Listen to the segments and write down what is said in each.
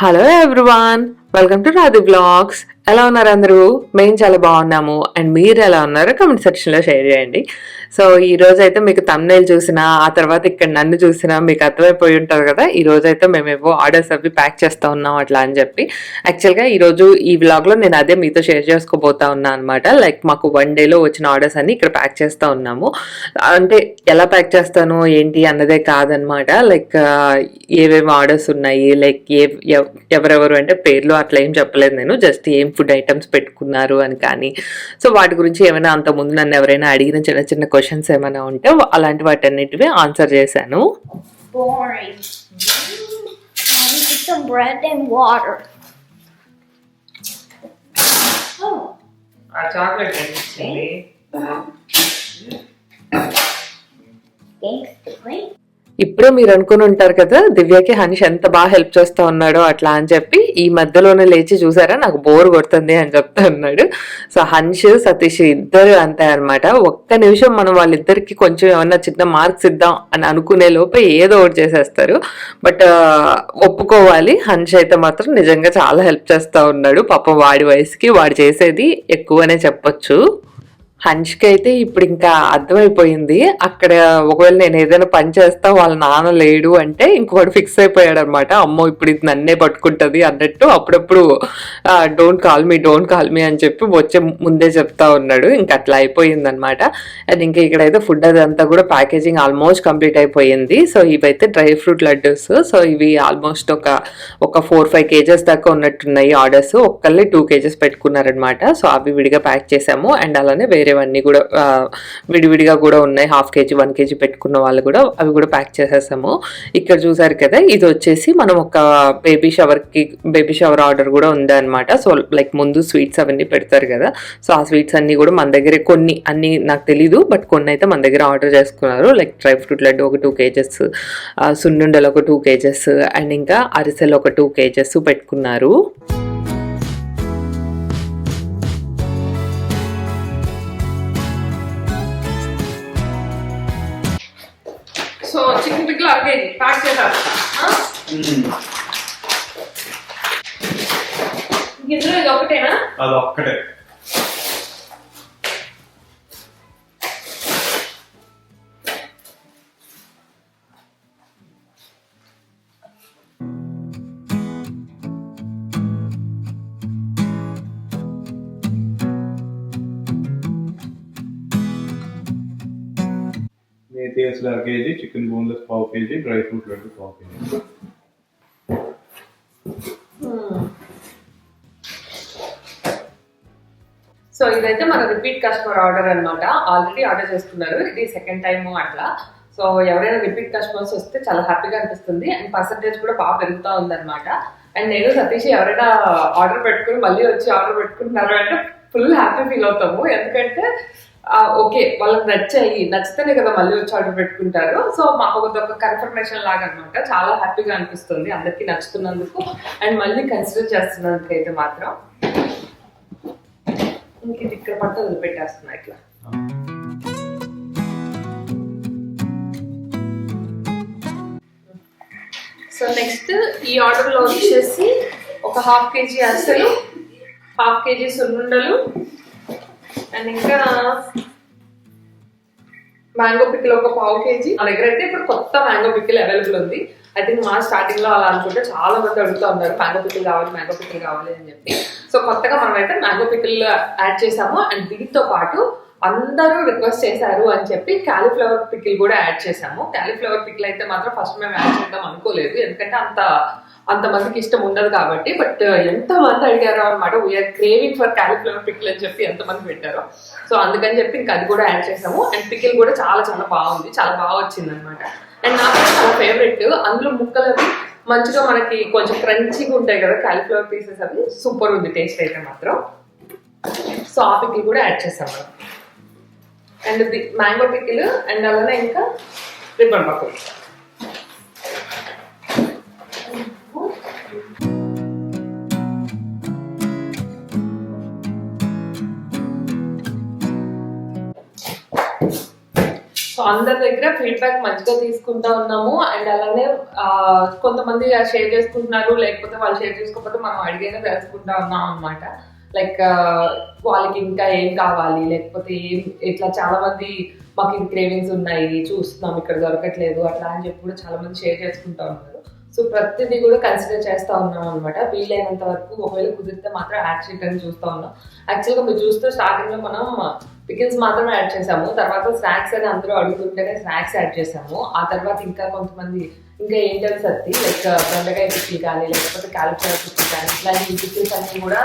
Hello everyone welcome to Radhi blogs ఎలా ఉన్నారు అందరూ? మేము చాలా బాగున్నాము. అండ్ మీరు ఎలా ఉన్నారో? కమెంట్ సెక్షన్లో షేర్ చేయండి. సో ఈ రోజు అయితే మీకు తమ్నైల్ చూసినా ఆ తర్వాత ఇక్కడ నన్ను చూసినా మీకు అర్థమైపోయి ఉంటుంది కదా ఈ రోజు అయితే మేమేవో ఆర్డర్స్ అవి ప్యాక్ చేస్తూ ఉన్నాం అట్లా అని చెప్పి. యాక్చువల్గా ఈరోజు ఈ వ్లాగ్లో నేను అదే మీతో షేర్ చేసుకోబోతా ఉన్నా అనమాట లైక్ మాకు వన్ డేలో వచ్చిన ఆర్డర్స్ అన్ని ఇక్కడ ప్యాక్ చేస్తూ ఉన్నాము. అంటే ఎలా ప్యాక్ చేస్తాను ఏంటి అన్నదే కాదనమాట లైక్ ఏవేమి ఆర్డర్స్ ఉన్నాయి లైక్ ఏ ఎవ్- ఎవరెవరు అంటే పేర్లు అట్లా ఏం చెప్పలేదు నేను. జస్ట్ ఏం ఫుడ్ ఐటమ్స్ పెట్టుకున్నారు అని కానీ. సో వాటి గురించి ఏమైనా అంత ముందు నన్ను ఎవరైనా అడిగిన చిన్న చిన్న క్వశ్చన్స్ ఏమైనా ఉంటే అలాంటి వాటన్నిటివి ఆన్సర్ చేశాను. Thanks, Clint. ఇప్పుడే మీరు అనుకుని ఉంటారు కదా దివ్యకి హనీష్ ఎంత బాగా హెల్ప్ చేస్తూ ఉన్నాడో అట్లా అని చెప్పి ఈ మధ్యలోనే లేచి చూసారా నాకు బోర్ కొడుతుంది అని చెప్తా ఉన్నాడు సో హన్ష్ సతీష్ ఇద్దరు అంతే అనమాట ఒక్క నిమిషం మనం వాళ్ళిద్దరికి కొంచెం ఏమన్నా చిన్న మార్క్స్ ఇద్దాం అని అనుకునే లోపే ఏదో ఒకటి చేసేస్తారు. బట్ ఒప్పుకోవాలి. హన్ష్ అయితే మాత్రం నిజంగా చాలా హెల్ప్ చేస్తూ ఉన్నాడు. పాపం వాడి వయసుకి వాడు చేసేది ఎక్కువనే చెప్పొచ్చు. హన్ష్కి అయితే ఇప్పుడు ఇంకా అర్థమైపోయింది. అక్కడ ఒకవేళ నేను ఏదైనా పని చేస్తా వాళ్ళ నాన్న లేడు అంటే ఇంకోటి ఫిక్స్ అయిపోయాడు అనమాట అమ్మో ఇప్పుడు ఇది నన్నే పట్టుకుంటుంది అన్నట్టు అప్పుడప్పుడు don't call me don't call me అని చెప్పి వచ్చే ముందే చెప్తా ఉన్నాడు. ఇంకా అట్లా అయిపోయింది అనమాట అండ్ ఇంకా ఇక్కడైతే ఫుడ్ అదంతా కూడా ప్యాకేజింగ్ ఆల్మోస్ట్ కంప్లీట్ అయిపోయింది. సో ఇవైతే డ్రై ఫ్రూట్ లడ్డూస్. సో ఇవి ఆల్మోస్ట్ ఒక ఒక ఫోర్ ఫైవ్ కేజెస్ దాకా ఉన్నట్టున్నాయి ఆర్డర్స్. ఒక్కళ్ళే టూ కేజెస్ పెట్టుకున్నారనమాట. సో అవి విడిగా ప్యాక్ చేసాము. అండ్ అలానే వేరే వేరేవన్నీ కూడా విడివిడిగా కూడా ఉన్నాయి. హాఫ్ కేజీ వన్ కేజీ పెట్టుకున్న వాళ్ళు కూడా అవి కూడా ప్యాక్ చేసేసాము. ఇక్కడ చూసారు కదా ఇది వచ్చేసి మనం ఒక బేబీ షవర్కి బేబీ షవర్ ఆర్డర్ కూడా ఉంది అనమాట సో లైక్ ముందు స్వీట్స్ అవన్నీ పెడతారు కదా. సో ఆ స్వీట్స్ అన్నీ కూడా మన దగ్గరే కొన్ని అన్ని నాకు తెలీదు బట్ కొన్ని అయితే మన దగ్గర ఆర్డర్ చేసుకున్నారు. లైక్ డ్రై ఫ్రూట్ లడ్డు ఒక టూ కేజెస్ సున్నుండలు ఒక టూ కేజెస్ అండ్ ఇంకా అరిసెలు ఒక టూ కేజెస్ పెట్టుకున్నారు. ప్యాక్ చేశారు ఇందులో ఇది ఒకటేనా అది ఒక్కటే మేతి అర కేజీ చికెన్ బోన్లెస్ పావు కేజీ డ్రై ఫ్రూట్ లడ్డు పావు కేజీ. సో ఇదైతే మన రిపీట్ కస్టమర్ ఆర్డర్ అన్నమాట. ఆల్రెడీ ఆర్డర్ చేసుకున్నారు. ఇది సెకండ్ టైం అట్లా. సో ఎవరైనా రిపీట్ కస్టమర్స్ వస్తే చాలా హ్యాపీగా అనిపిస్తుంది. అండ్ పర్సంటేజ్ కూడా బాగా పెరుగుతూ ఉందన్నమాట. అండ్ నేను సతీష్ ఎవరైనా ఆర్డర్ పెట్టుకుని మళ్ళీ వచ్చి ఆర్డర్ పెట్టుకుంటున్నారు అంటే ఫుల్ హ్యాపీ ఫీల్ అవుతాము. ఎందుకంటే ఓకే వాళ్ళకి నచ్చాయి నచ్చితేనే కదా మళ్ళీ వచ్చి ఆర్డర్ పెట్టుకుంటారు. సో మాకు ఒక కన్ఫర్మేషన్ లాగా అనమాట చాలా హ్యాపీగా అనిపిస్తుంది అందరికీ నచ్చుతున్నందుకు. అండ్ మళ్ళీ కన్సిడర్ చేస్తున్నందుకు అయితే మాత్రం. ఇంక ఇది ఇక్కడ పట్టు వదిలిపెట్టేస్తున్నా ఇట్లా. సో నెక్స్ట్ ఈ ఆర్డర్లో వచ్చేసి ఒక హాఫ్ కేజీ అరిసెలు హాఫ్ కేజీ సున్నుండలు అండ్ ఇంకా మ్యాంగో పిక్కిల్ ఒక పావు కేజీ. మా దగ్గర అయితే ఇప్పుడు కొత్త మ్యాంగో పిక్కిల్ అవైలబుల్ ఉంది. ఐ థింక్ మా స్టార్టింగ్లో అలా అనుకుంటే చాలా మంది అడుగుతూ ఉన్నారు మ్యాంగో పిక్కిల్ కావాలి మ్యాంగో పిక్కిల్ కావాలి అని చెప్పి. సో కొత్తగా మనం అయితే మ్యాంగో పిక్కిల్ యాడ్ చేసాము. అండ్ దీంతో పాటు అందరూ రిక్వెస్ట్ చేశారు అని చెప్పి క్యాలీఫ్లవర్ పిక్కిల్ కూడా యాడ్ చేసాము. క్యాలీఫ్లవర్ పిక్కిల్ అయితే మాత్రం ఫస్ట్ మేము యాడ్ చేద్దాం అనుకోలేదు. ఎందుకంటే అంత అంత మందికి ఇష్టం ఉండదు కాబట్టి బట్ uh, ఎంత మంది అడిగారో అనమాట వీఆర్ క్రేవింగ్ ఫర్ క్యాలిఫ్లవర్ పిక్లు అని చెప్పి ఎంత మంది పెట్టారో. సో అందుకని చెప్పి ఇంకా అది కూడా యాడ్ చేసాము. అండ్ పికిల్ కూడా చాలా చాలా బాగుంది. చాలా బాగా వచ్చింది అనమాట అండ్ నాకు చాలా ఫేవరెట్ అందులో ముక్కలు అవి మంచిగా మనకి కొంచెం క్రంచిగా ఉంటాయి కదా క్యాలిఫ్లవర్ పీసెస్ అవి. సూపర్ ఉంది. టేస్ట్ అయితే మాత్రం. సో ఆ పికిల్ కూడా యాడ్ చేసాం మనం అండ్ మ్యాంగో పికిల్ అండ్ అలానే ఇంకా రిబ్బన్ పక్కలు అందరి దగ్గర ఫీడ్బ్యాక్ మంచిగా తీసుకుంటా ఉన్నాము. అండ్ అలానే కొంతమంది షేర్ చేసుకుంటున్నారు. లేకపోతే వాళ్ళు షేర్ చేసుకోకపోతే మనం అడిగైనా తెలుసుకుంటా ఉన్నాం అనమాట లైక్ వాళ్ళకి ఇంకా ఏం కావాలి? లేకపోతే ఏం ఇట్లా చాలా మంది మాకు ఇది క్రేవింగ్స్ ఉన్నాయి. చూస్తున్నాం ఇక్కడ దొరకట్లేదు. అట్లా అని చెప్పి కూడా చాలా మంది షేర్ చేసుకుంటా ఉన్నారు. సో ప్రతిదీ కూడా కన్సిడర్ చేస్తా ఉన్నాం అనమాట వీలైనంత వరకు ఒకవేళ కుదిరితే మాత్రం యాడ్ చేయడానికి చూస్తా ఉన్నాం. యాక్చువల్గా మీరు చూస్తే స్టార్టింగ్లో మనం పికిల్స్ మాత్రమే యాడ్ చేసాము తర్వాత స్నాక్స్ అని అందరూ అడుగుతుంటేనే స్నాక్స్ యాడ్ చేసాము ఆ తర్వాత ఇంకా కొంతమంది ఇంకా ఏంటని సత్తి లైక్ బెండకాయ పిక్కిల్ కానీ లేకపోతే క్యాలిఫ్లవర్ పిక్కిల్ కానీ ఇట్లాంటి పికిల్స్ అన్ని కూడా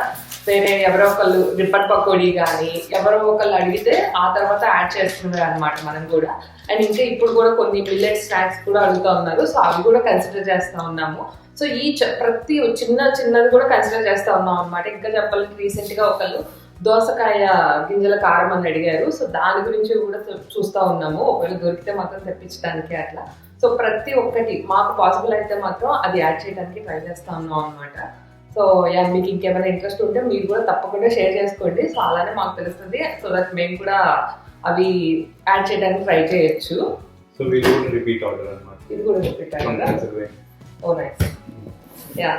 వేరే ఎవరో ఒకళ్ళు రిప్పర్ పకోడీ కానీ ఎవరో ఒకళ్ళు అడిగితే ఆ తర్వాత యాడ్ చేస్తున్నారు అనమాట మనం కూడా. అండ్ ఇంకా ఇప్పుడు కూడా కొన్ని మిల్లెట్ స్నాక్స్ కూడా అడుగుతా ఉన్నారు. సో అవి కూడా కన్సిడర్ చేస్తూ ఉన్నాము. సో ఈ చ- ప్రతి చిన్న చిన్నది కూడా కన్సిడర్ చేస్తూ ఉన్నాం అనమాట ఇంకా చెప్పాలంటే రీసెంట్గా ఒకళ్ళు దోసకాయ గింజల కారం అని అడిగారు. సో దాని గురించి కూడా చూస్తా ఉన్నాము. ఒకవేళ దొరికితే మాత్రం తెప్పించడానికి అట్లా. సో ప్రతి ఒక్కటి మాకు పాసిబుల్ అయితే మాత్రం అది యాడ్ చేయడానికి ట్రై చేస్తా ఉన్నాం అనమాట సో యా మీకు ఇంకేమైనా ఇంట్రెస్ట్ ఉంటే మీరు కూడా తప్పకుండా షేర్ చేసుకోండి. సో అలానే మాకు తెలుస్తుంది. సో దట్ మేము కూడా అవి యాడ్ చేయడానికి ట్రై చేయొచ్చు. సో వీళ్ళు కూడా రిపీట్ ఆర్డర్ అనమాట ఇది కూడా కదా Pennsylvania. Oh nice. Yeah.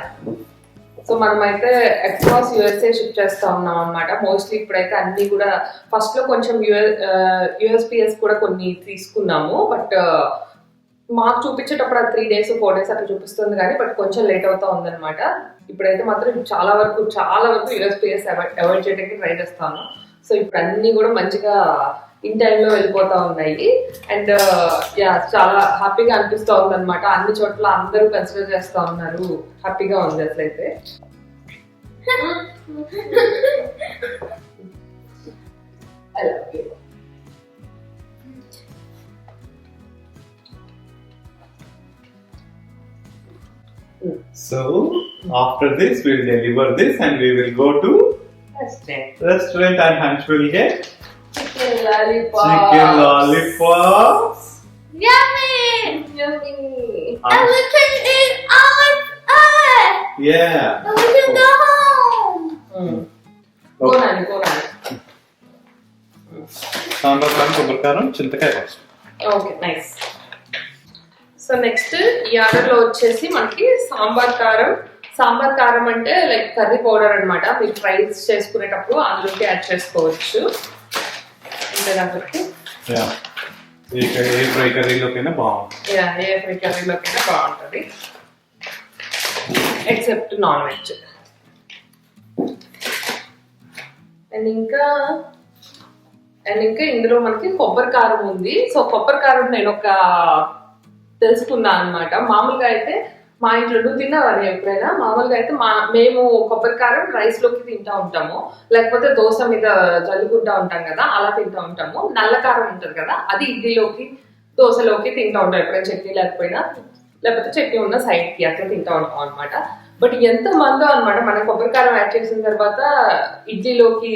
So మనమైతే అక్రాస్ యుఎస్ఏ షిప్ చేస్తా ఉన్నాం అనమాట మోస్ట్లీ ఇప్పుడైతే అన్ని కూడా ఫస్ట్లో కొంచెం యుఎస్పిఎస్ కూడా కొన్ని తీసుకున్నాము. బట్ మాకు చూపించేటప్పుడు ఆ త్రీ డేస్ ఫోర్ డేస్ అట్లా చూపిస్తుంది కానీ బట్ కొంచెం లేట్ అవుతా ఉందన్నమాట. ఇప్పుడైతే మాత్రం చాలా వరకు చాలా వరకు యుఎస్పిఎస్ అవాయిడ్ చేయడానికి ట్రై చేస్తాను. సో ఇప్పుడు అన్ని కూడా మంచిగా ఇన్ టైంలో వెళ్ళిపోతా ఉన్నాయి అండ్ యా చాలా హ్యాపీగా అనిపిస్తూ ఉంది అనమాట అన్ని చోట్ల అందరూ కన్సిడర్ చేస్తా ఉన్నారు హ్యాపీగా ఉంది you. So after this, we'll deliver this and we will go to Restaurant. restaurant and Hunch will get lollipop. chicken lollipops. Yummy! Yummy. And we can eat all of us! Yeah. And we can go home! Mm. కోనాలి కోనాలి sambar కారం కొబ్బరి కారం చింతకాయ పచ్చడి okay nice so next ఈ ఆర్డర్లో వచ్చేసి మనకి సాంబార్ కారం సాంబార్ కారం అంటే లైక్ కర్రీ పౌడర్ అన్నమాట మీరు ఫ్రైస్ చేసుకునేటప్పుడు అందులోకి యాడ్ చేసుకోవచ్చు అంతే కాబట్టి ఏ ఫ్రై కర్రీలోకైనా బాగుంటుంది. ఏ ఫ్రై కర్రీలోకైనా బాగుంటుంది. ఎక్సెప్ట్ నాన్ వెజ్ అండ్ ఇంకా అండ్ ఇంకా ఇందులో మనకి కొబ్బరి కారం ఉంది. సో కొబ్బరి కారం నేను ఒక తెలుసుకున్నా అనమాట మామూలుగా అయితే మా ఇంట్లో నువ్వు ఎప్పుడైనా? మామూలుగా అయితే మా మేము కొబ్బరి కారం రైస్లోకి తింటా ఉంటాము. లేకపోతే దోశ మీద జల్లుకుంటా ఉంటాం కదా అలా తింటా ఉంటాము. నల్లకారం ఉంటుంది కదా అది ఇడ్లీలోకి దోశలోకి తింటా ఉంటాం. ఎప్పుడైనా చట్నీ లేకపోయినా. లేకపోతే చట్నీ ఉన్న సైడ్కి అట్లా తింటా ఉంటాం అనమాట బట్ ఎంత మందో అనమాట మనం కొబ్బరికారం యాడ్ చేసిన తర్వాత ఇడ్లీలోకి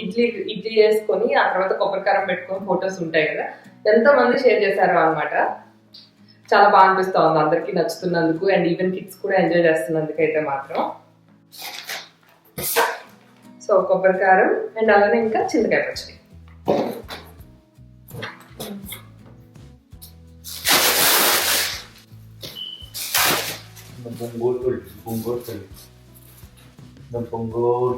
ఇడ్లీ ఇడ్లీ వేసుకొని ఆ తర్వాత కొబ్బరికారం పెట్టుకొని ఫొటోస్ ఉంటాయి కదా ఎంతో మంది షేర్ చేశారు అనమాట చాలా బాగా అనిపిస్తుంది. అందరికీ నచ్చుతున్నందుకు అండ్ ఈవెన్ కిడ్స్ కూడా ఎంజాయ్ చేస్తున్నందుకు అయితే మాత్రం. సో కొబ్బరికారం అండ్ అలానే ఇంకా చింతకాయ పచ్చడి. బొంగూరు బొంగూరు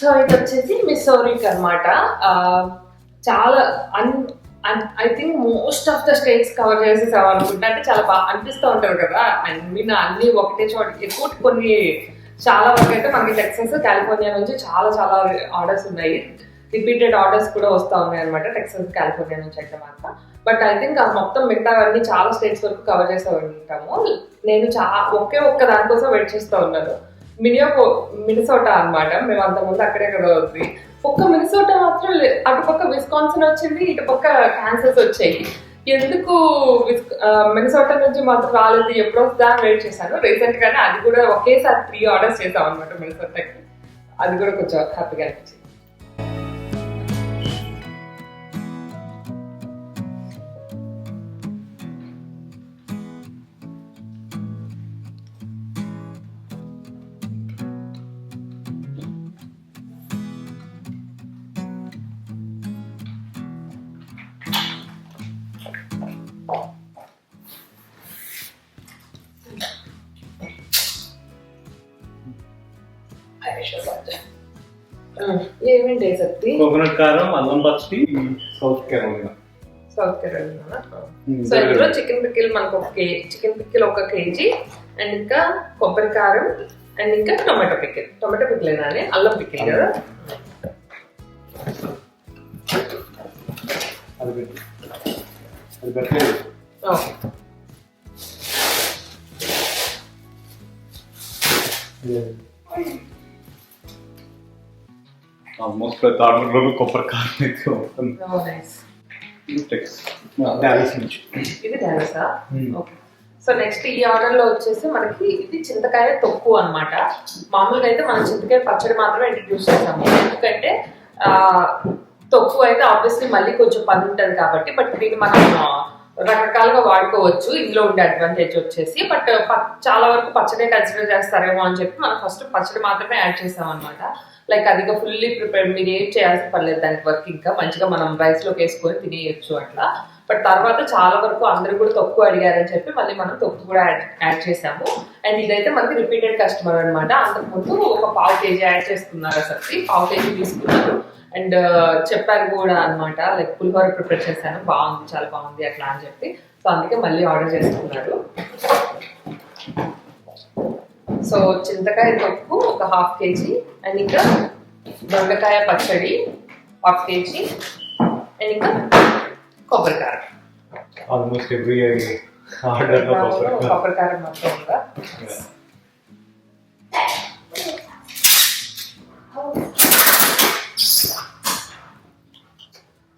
సో ఇది వచ్చేసి మిస్సోరీకి అనమాట చాలా అన్ I think most of the states cover చేసేసాం అనుకుంటా అంటే చాలా బాగా అనిపిస్తూ ఉంటారు కదా. అన్ని అన్ని ఒకటే చోట ఎక్కువ కొన్ని చాలా వరకు అయితే మనకి టెక్సస్ కాలిఫోర్నియా నుంచి చాలా చాలా ఆర్డర్స్ ఉన్నాయి. రిపీటెడ్ ఆర్డర్స్ కూడా వస్తూ ఉన్నాయి అనమాట టెక్సస్ కాలిఫోర్నియా నుంచి అయితే మాత్రం. బట్ ఐ థింక్ మొత్తం మిగతా అన్ని చాలా స్టేట్స్ వరకు కవర్ చేస్తూ ఉంటాము. నేను చా ఒకే ఒక్క దానికోసం వెయిట్ చేస్తూ ఉన్నాను. మినియో మినిసోటా అన్నమాట. మేము అంతకుముందు అక్కడే కదా ఉంది. ఒక్క మినిసోటా మాత్రం అటుపక్క విస్కాన్సన్ వచ్చింది ఇటుపక్క క్యాన్సర్స్ వచ్చాయి. ఎందుకు మినిసోటా నుంచి మాత్రం రాలేదు? ఎప్పుడు వస్తుందా వెయిట్ చేశాను. రీసెంట్ గానే అది కూడా ఒకేసారి త్రీ ఆర్డర్స్ చేసాం అనమాట మినిసోటాకి. అది కూడా కొంచెం హ్యాపీగా అనిపించింది. ఏమేంటి సత్తి? కోకోనట్ కారం అల్లం పచ్చి south Kerala south Kerala so ఇందులో చికెన్ పిక్కిల్ మనకు ఒక కే చికెన్ పిక్కిల్ ఒక కేజీ అండ్ ఇంకా కొబ్బరి కారం అండ్ ఇంకా టొమాటో పిక్కిల్ టొమాటో పిక్కిల్ అని అల్లం పిక్కిల్ కదా? అది కొబ్బరి కారం అయితే వస్తుంది నైస్ టెక్స్ డాలస్ నుంచి ఇది. ఓకే సో నెక్స్ట్ ఈ ఆర్డర్లో వచ్చేసి మనకి ఇది చింతకాయ తొక్కు అన్నమాట మామూలుగా అయితే మనం చింతకాయ పచ్చడి మాత్రమే ఇంట్రడ్యూస్ చేసాము ఎందుకంటే ఆ, తొక్కు అయితే ఆబ్వియస్లీ మళ్ళీ కొంచెం పని ఉంటుంది కాబట్టి బట్ దీన్ని మనం రకరకాలుగా వాడుకోవచ్చు ఇందులో ఉండే అడ్వాంటేజ్ వచ్చేసి బట్ చాలా వరకు పచ్చడి కన్సిడర్ చేస్తారేమో అని చెప్పి మనం ఫస్ట్ పచ్చడి మాత్రమే యాడ్ చేసాం అనమాట లైక్ అదిగా ఫుల్లీ ప్రిపేర్ మీరు ఏం చేయాల్సిన పర్లేదు దానికి వర్క్ ఇంకా. మంచిగా మనం రైస్లోకి వేసుకొని తినేయచ్చు అట్లా. బట్ తర్వాత చాలా వరకు అందరూ కూడా తక్కువ అడిగారని చెప్పి మళ్ళీ మనం తొక్కు కూడా యాడ్ యాడ్ చేసాము. అండ్ ఇదైతే మనకి రిపీటెడ్ కస్టమర్ అనమాట అంతకుముందు ఒక పావు కేజీ యాడ్ చేసుకున్నారు అసలు పావు కేజీ తీసుకున్నారు. అండ్ uh, చెప్పారు కూడా అనమాట లైక్ పులిహోర ప్రిపేర్ చేశాను. బాగుంది చాలా బాగుంది అట్లా అని చెప్పి. సో అందుకే మళ్ళీ ఆర్డర్ చేసుకున్నారు. సో చింతకాయ తొక్కు ఒక హాఫ్ కేజీ అండ్ ఇంకా దొండకాయ పచ్చడి హాఫ్ కేజీ అండ్ ఇంకా కొబ్బరికారం ఆల్మోస్ట్ ఎవ్రీ ఆర్డర్లో కొబ్బరి కారం. కొబ్బరికారం మొత్తం ఉందా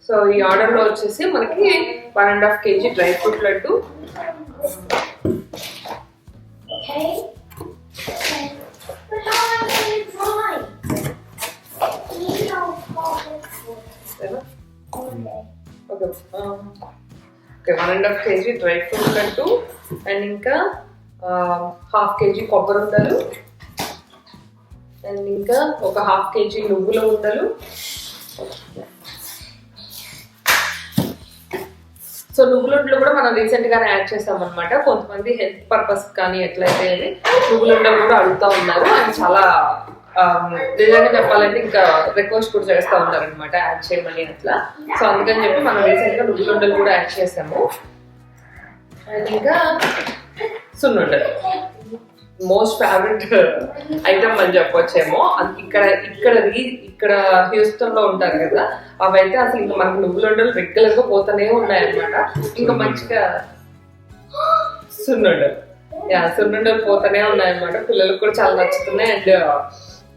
సో ఈ ఆర్డర్లో వచ్చేసి మనకి one and half KG dry fruit laddu. One and half KG dry fruit laddu and ఇంకా హాఫ్ కేజీ కొబ్బరి ఉండలు అండ్ ఇంకా ఒక హాఫ్ కేజీ నువ్వుల ఉండలు. సో నువ్వుల ఉండలు కూడా మనం రీసెంట్ గానే యాడ్ చేసాం అనమాట కొంతమంది హెల్త్ పర్పస్ కానీ ఎట్లయితే అని నువ్వుల ఉండలు కూడా అడుగుతా ఉన్నారు. అండ్ చాలా Um, నిజంగా చెప్పాలంటే ఇంకా రిక్వెస్ట్ కూడా చేస్తా ఉన్నారు అనమాట యాడ్ చేయమని అట్లా. సో అందుకని చెప్పి మనం రీసెంట్గా కూడా యాడ్ చేసాము. అండ్ ఇంకా సున్నుండలు మోస్ట్ ఫేవరెట్ ఐటమ్ అని చెప్పొచ్చేమో. ఇక్కడ ఇక్కడ రీ- ఇక్కడ హ్యూస్టన్లో ఉంటారు కదా అవైతే అసలు ఇంకా మనకు నువ్వులుండలు రెగ్యులర్గా పోతూనే ఉన్నాయి అనమాట ఇంకా మంచిగా సున్నుండలు యా సున్నుండలు పోతూనే ఉన్నాయి అనమాట పిల్లలకు కూడా చాలా నచ్చుతున్నాయి. అండ్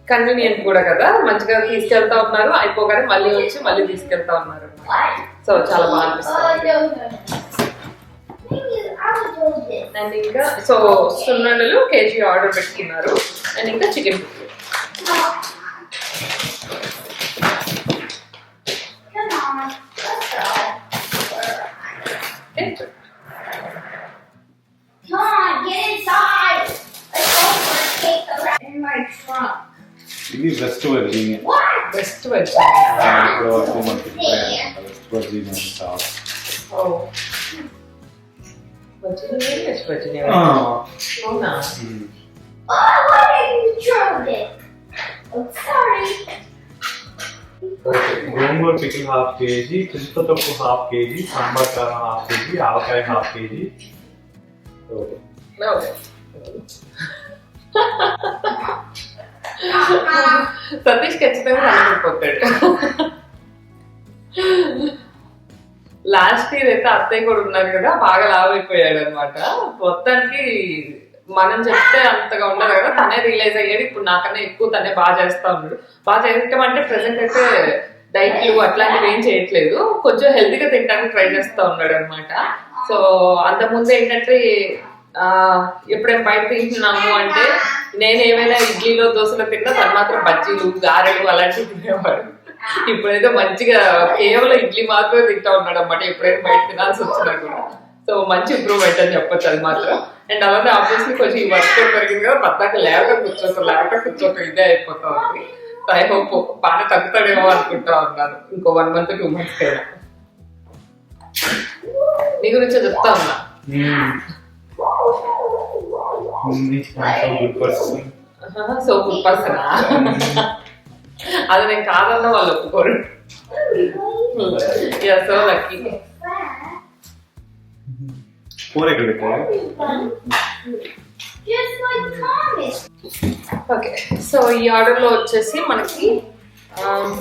కన్వీనియంట్ కూడా కదా? మంచిగా తీసుకెళ్తా ఉన్నారు. అయిపోగానే మళ్ళీ వచ్చి మళ్ళీ తీసుకెళ్తా ఉన్నారు. సో చాలా బాగా అనిపిస్తుంది. అండ్ ఇంకా సో సున్నుండలు కేజీ ఆర్డర్ పెట్టుకున్నారు. అండ్ ఇంకా చికెన్ వెస్ట్ వెజ్ అవునా Oh, why did you throw it? Oh, sorry. Gongura pickle half KG చింతతొక్కు half KG sambar కారం half KG avakaya half KG okay okay Satish ఖచ్చితంగా కనబడిపోతాడు లాస్ట్ ఇయర్ అయితే అత్తయ్య కూడా ఉన్నారు కదా బాగా లావైపోయాడు అనమాట మొత్తానికి మనం చెప్తే అంతగా ఉండదు కదా తనే రియలైజ్ అయ్యాడు. ఇప్పుడు నాకన్నా ఎక్కువ తనే బాగా చేస్తా ఉన్నాడు. బాగా చేయటం అంటే ప్రెసెంట్ అయితే డైట్లు అట్లాంటివి ఏం చేయట్లేదు. కొంచెం హెల్తీగా తినడానికి ట్రై చేస్తా ఉన్నాడు అనమాట సో అంతకుముందు ఏంటంటే ఆ, ఎప్పుడైనా బయట తింటున్నాము అంటే నేను ఏమైనా ఇడ్లీలో దోశలో తిన్నా తను మాత్రం బజ్జీలు గారెలు అలాంటివి తినేవాడు. ఇప్పుడైతే మంచిగా కేవలం ఇడ్లీ మాత్రమే తింటా ఉన్నాడు అనమాట ఎప్పుడైనా బయట తినాల్సి వచ్చినా కూడా. సో మంచి ఇంప్రూవ్మెంట్ అని చెప్పొచ్చు అది మాత్రం. అండ్ అలానే ఆబ్వియస్లీ కొంచెం ఈ వర్క్ పెరిగింది కదా పద్దాక లేవట కూర్చోతాం లేవట కూర్చోతాం ఇదే అయిపోతా ఉంది సో ఐ హోప్ బాగా తగ్గుతాడేమో అనుకుంటా ఉన్నాను. ఇంకో వన్ మంత్ టూ మంత్స్ కైనా నీ గురించే చెప్తా ఉన్నా. సో గుడ్ పర్సన్ అది నేను కాదన్న వాళ్ళు ఒప్పుకోరు సో లక్కీ ఎక్కడ. ఓకే సో ఈ ఆర్డర్లో వచ్చేసి మనకి um?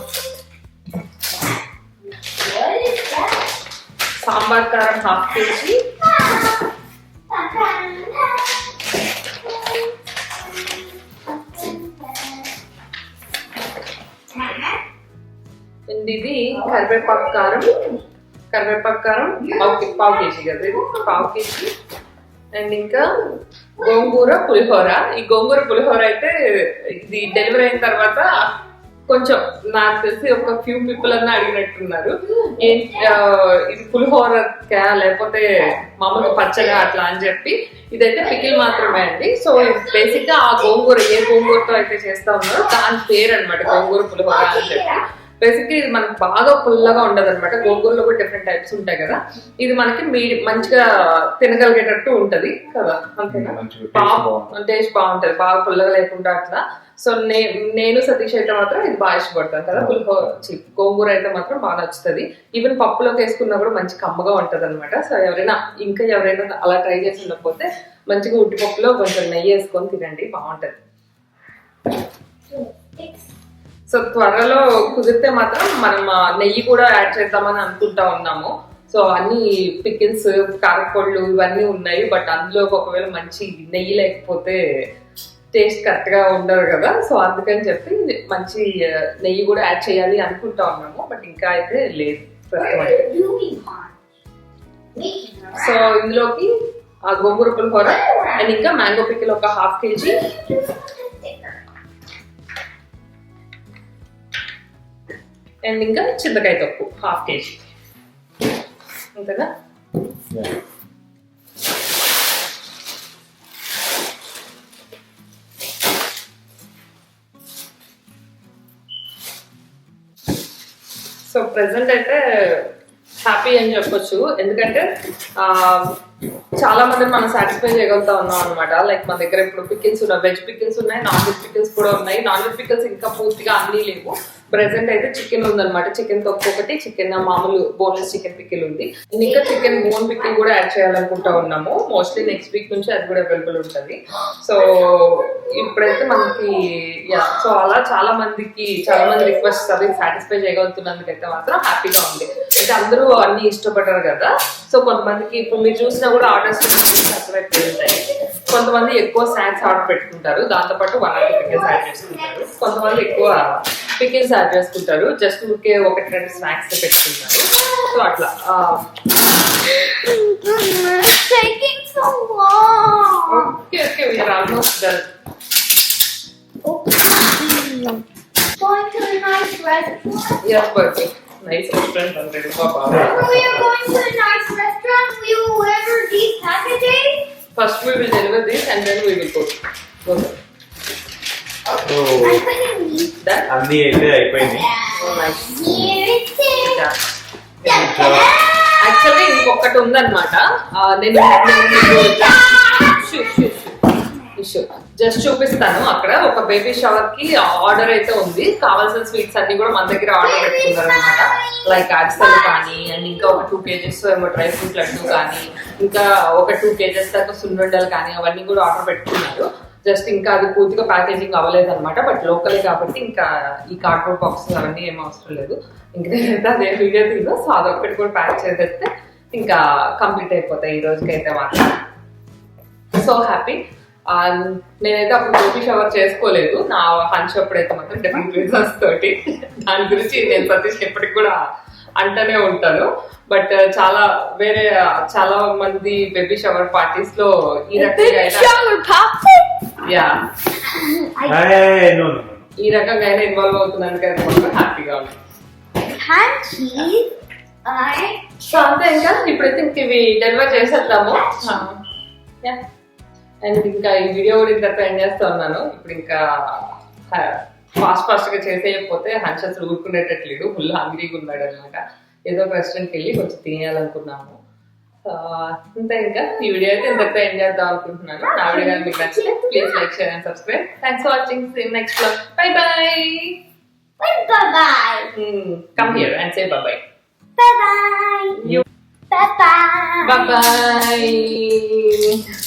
సాంబార్ కారం హాఫ్ కేజీ అండ్ ఇది కరివేపాకు కారం కరివేపాకు కారం పావు కే- పావు కేజీ కదా ఇది? పావు కేజీ. అండ్ ఇంకా గోంగూర పులిహోర. ఈ గోంగూర పులిహోర అయితే ఇది డెలివరీ అయిన తర్వాత కొంచెం నాకు తెలిసి ఒక ఫ్యూ పీపుల్ అన్న అడిగినట్టున్నారు. ఇది పులిహోర లేకపోతే మామూలుగా పచ్చగా అట్లా అని చెప్పి ఇదైతే పికిల్ మాత్రమే అండి. సో బేసిక్గా ఆ గోంగూర ఏ గోంగూరతో అయితే చేస్తా ఉన్నారో దాని పేరు అనమాట గోంగూర పులిహోర అని చెప్పి. బేసిక్ ఇది మనకు బాగా పుల్లగా ఉండదు అనమాట గోంగూరలో కూడా డిఫరెంట్ టైప్స్ ఉంటాయి కదా. ఇది మనకి మీ మంచిగా తినగలిగేటట్టు ఉంటది కదా. అంతేనా? బాగుంటుంది. టేస్ట్ బాగుంటది. బాగా పుల్లగా లేకుండా అట్లా. సో నే నేను సతీష్ అయితే మాత్రం ఇది బాగా ఇష్టపడతాను కదా. పులిహోర చి, గోంగూర అయితే మాత్రం బాగా నచ్చుతుంది. ఈవెన్ పప్పులోకి వేసుకున్నా కూడా మంచి కమ్మగా ఉంటది అనమాట సో ఎవరైనా ఇంకా ఎవరైనా అలా ట్రై చేసి ఉండకపోతే మంచిగా ఉట్టి పప్పులో కొంచెం నెయ్యి వేసుకొని తినండి. బాగుంటది. సో త్వరలో కుదిరితే మాత్రం మనం నెయ్యి కూడా యాడ్ చేద్దామని అనుకుంటా ఉన్నాము. సో అన్ని పికిల్స్ కారపళ్ళు ఇవన్నీ ఉన్నాయి బట్ అందులో ఒకవేళ మంచి నెయ్యి లేకపోతే టేస్ట్ కరెక్ట్గా ఉండదు కదా. సో అందుకని చెప్పి మంచి నెయ్యి కూడా యాడ్ చేయాలి అనుకుంటా ఉన్నాము బట్ ఇంకా అయితే లేదు సో ఇందులోకి ఆ గోంగూర పులిహోర అండ్ ఇంకా మ్యాంగో పికిల్ ఒక హాఫ్ కేజీ. అండ్ ఇంకా చింతకాయ తప్పు హాఫ్ కేజీ. అంతేనా? సో ప్రెసెంట్ అయితే హ్యాపీ అని చెప్పొచ్చు. ఎందుకంటే చాలా మంది మనం సాటిస్ఫై చేయగలుగుతా ఉన్నాం అనమాట లైక్ మన దగ్గర ఇప్పుడు పికిల్స్ ఉన్నాయి వెజ్ పికిల్స్ ఉన్నాయి నాన్ వెజ్ పికిల్స్ కూడా ఉన్నాయి. నాన్ వెజ్ పికిల్స్ ఇంకా పూర్తిగా అన్నీ లేవు. ప్రెసెంట్ అయితే చికెన్ ఉందన్నమాట. చికెన్ తొక్కు ఒకటి చికెన్ మామూలు బోన్లెస్ చికెన్ పికిల్ ఉంది. ఇంకా చికెన్ బోన్ పికిల్ కూడా యాడ్ చేయాలనుకుంటా ఉన్నాము. మోస్ట్లీ నెక్స్ట్ వీక్ నుంచి అది కూడా అవైలబుల్ ఉంటుంది. సో ఇప్పుడైతే మనకి యా సో అలా చాలా మందికి చాలా మంది రిక్వెస్ట్ అది సాటిస్ఫై చేయగలుగుతున్నందుకైతే మాత్రం హ్యాపీగా ఉంది. అయితే అందరూ అన్ని ఇష్టపడరు కదా. సో కొంతమందికి ఇప్పుడు మీరు చూసినా కూడా ఆర్డర్స్ తక్కువైపోయి ఉంటాయి. కొంతమంది ఎక్కువ స్నాక్స్ ఆర్డర్ పెట్టుకుంటారు. దాంతోపాటు వన్ ఆర్డర్ పెట్టే స్నాక్స్ చేసుకుంటారు. కొంతమంది ఎక్కువ పికిల్స్ యాడ్ చేసుకుంటారు జస్ట్ ఊరికే ఒకటి రెండు స్నాక్స్ పెట్టుకుంటారు సో అట్లా ఆ, It's taking so long. Okay okay we're almost done Going to a nice restaurant. Yes birthday nice restaurant అంటే పాపా When we are going to a nice restaurant, we will order these packages. First we will deliver this and then we will go. Go. అన్నీ అయితే అయిపోయింది. Actually ఇంకొకటి ఉందన్నమాట. నేను just చూపిస్తాను అక్కడ. ఒక బేబీ షవర్కి ఆర్డర్ అయితే ఉంది. కావాల్సిన స్వీట్స్ అన్ని కూడా మన దగ్గర ఆర్డర్ పెట్టుకున్నారు అనమాట లైక్ అరిసెలు కానీ అండ్ ఇంకా ఒక టూ కేజెస్ ఏమో డ్రై ఫ్రూట్ లడ్డు కానీ ఇంకా ఒక టూ కేజెస్ దాకా సున్నుండలు కానీ అవన్నీ కూడా ఆర్డర్ పెట్టుకున్నారు. జస్ట్ ఇంకా అది పూర్తిగా ప్యాకేజింగ్ అవ్వలేదు అనమాట బట్ లోకలే కాబట్టి ఇంకా ఈ కార్డ్బోర్డ్ బాక్స్ అవన్నీ ఏం అవసరం లేదు. ఇంకా అదే వీడియో తీను సో అదొక్కటి కూడా ప్యాక్ చేసేస్తే ఇంకా కంప్లీట్ అయిపోతాయి ఈ రోజుకైతే మాత్రం. సో హ్యాపీ నేనైతే అప్పుడు బేబీ షవర్ చేసుకోలేదు నా హంచ్ అప్పుడైతే మాత్రం డిఫరెంట్ రీజన్స్ తోటి. దాని గురించి నేను సతీష్ ఎప్పటికి కూడా అంటూనే ఉంటాను బట్ చాలా వేరే చాలా మంది బేబీ షవర్ పార్టీస్లో ఈ రకంగా అయినా shower pop. యా నో ఈ రకంగా అయినా ఇన్వాల్వ్ అవుతున్నాను కదా హ్యాపీగా ఉంది సో అంతే ఇంకా ఇప్పుడైతే ఇంక ఇవి డెలివర్ చేసేద్దాము. అండ్ ఇంకా ఈ వీడియో కూడా ఇంత ఎండ్ చేస్తా ఉన్నాను. ఇప్పుడు ఇంకా ఫాస్ట్ ఫాస్ట్గా చేసేయకపోతే హన్స్ అసలు ఊరుకునేటట్లేదు ఫుల్ హంగ్రీగా ఉన్నాడు అనమాట. ఏదో ఒక రెస్టారెంట్కి వెళ్ళి కొంచెం తినేయాలనుకున్నాము. అంతే ఇంకా ఈ వీడియో అయితే ఇంతతో ఎండ్ చేద్దాం అనుకుంటున్నాను. నా వీడియో కానీ మీకు నచ్చితే please like share and subscribe thanks for watching same next blog bye bye Bye bye. Come here and say bye bye Bye bye. You- Bye bye. Bye bye